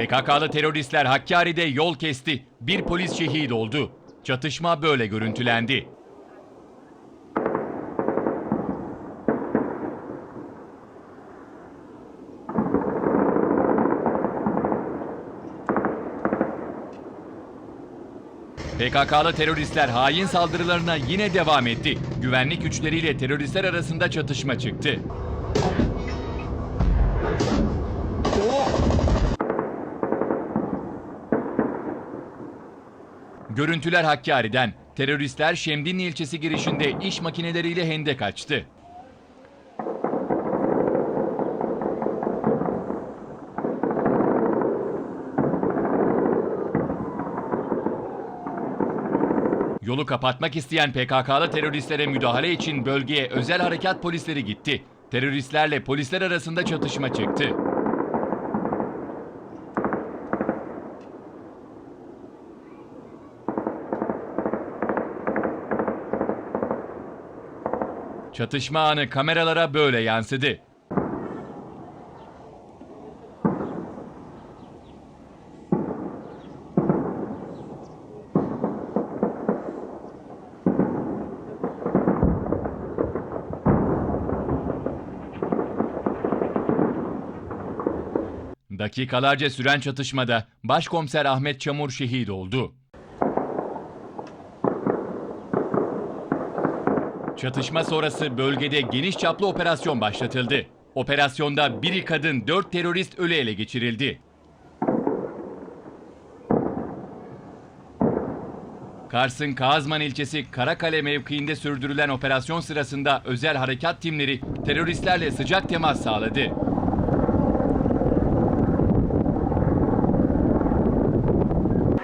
PKK'lı teröristler Hakkari'de yol kesti. Bir polis şehit oldu. Çatışma böyle görüntülendi. PKK'lı teröristler hain saldırılarına yine devam etti. Güvenlik güçleriyle teröristler arasında çatışma çıktı. Görüntüler Hakkari'den. Teröristler Şemdinli ilçesi girişinde iş makineleriyle hendek açtı. Yolu kapatmak isteyen PKK'lı teröristlere müdahale için bölgeye özel harekat polisleri gitti. Teröristlerle polisler arasında çatışma çıktı. Çatışma anı kameralara böyle yansıdı. Dakikalarca süren çatışmada Başkomiser Ahmet Çamur şehit oldu. Çatışma sonrası bölgede geniş çaplı operasyon başlatıldı. Operasyonda biri kadın, dört terörist ölü ele geçirildi. Kars'ın Kağızman ilçesi Karakale mevkiinde sürdürülen operasyon sırasında özel harekat timleri teröristlerle sıcak temas sağladı.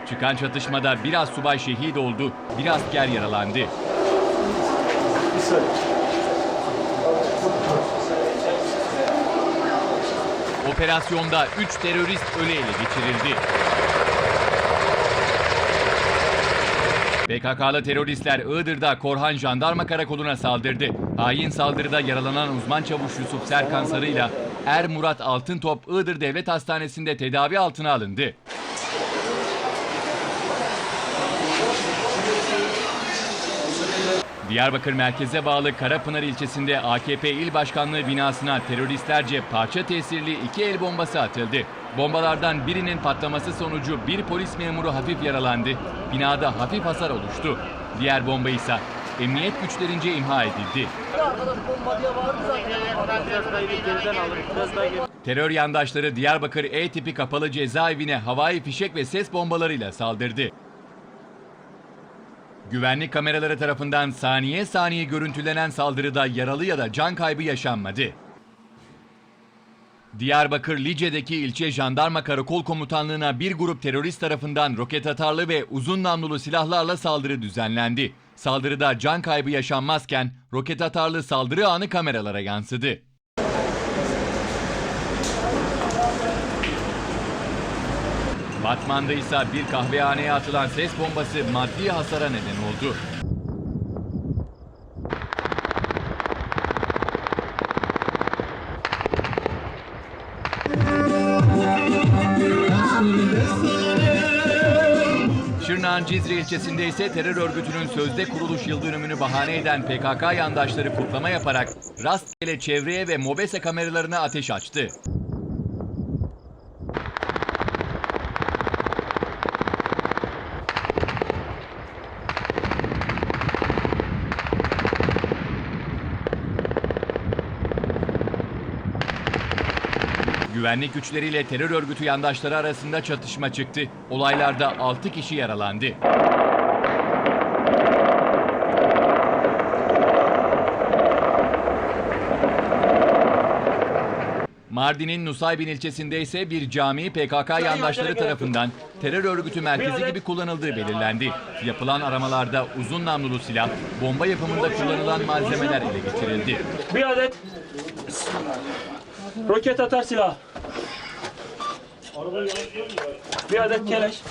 Çıkan çatışmada biraz subay şehit oldu, bir asker yaralandı. Operasyonda 3 terörist ölü ele geçirildi. PKK'lı teröristler Iğdır'da Korhan Jandarma Karakolu'na saldırdı. Hain saldırıda yaralanan uzman çavuş Yusuf Serkan Sarı'yla Er Murat Altıntop Iğdır Devlet Hastanesi'nde tedavi altına alındı. Diyarbakır merkeze bağlı Karapınar ilçesinde AKP il başkanlığı binasına teröristlerce parça tesirli iki el bombası atıldı. Bombalardan birinin patlaması sonucu bir polis memuru hafif yaralandı. Binada hafif hasar oluştu. Diğer bomba ise emniyet güçlerince imha edildi. Terör yandaşları Diyarbakır E tipi kapalı cezaevine havai fişek ve ses bombalarıyla saldırdı. Güvenlik kameraları tarafından saniye saniye görüntülenen saldırıda yaralı ya da can kaybı yaşanmadı. Diyarbakır Lice'deki ilçe jandarma karakol komutanlığına bir grup terörist tarafından roket atarlı ve uzun namlulu silahlarla saldırı düzenlendi. Saldırıda can kaybı yaşanmazken roket atarlı saldırı anı kameralara yansıdı. Batman'da ise bir kahvehaneye atılan ses bombası maddi hasara neden oldu. Şırnak'ın Cizre ilçesinde ise terör örgütünün sözde kuruluş yıl dönümünü bahane eden PKK yandaşları kutlama yaparak rastgele çevreye ve mobese kameralarına ateş açtı. Güvenlik güçleriyle terör örgütü yandaşları arasında çatışma çıktı. Olaylarda 6 kişi yaralandı. Mardin'in Nusaybin ilçesinde ise bir cami PKK yandaşları tarafından terör örgütü merkezi gibi kullanıldığı belirlendi. Yapılan aramalarda uzun namlulu silah, bomba yapımında kullanılan malzemeler ele geçirildi. Bir adet roket atar silah. Bir adet keleş.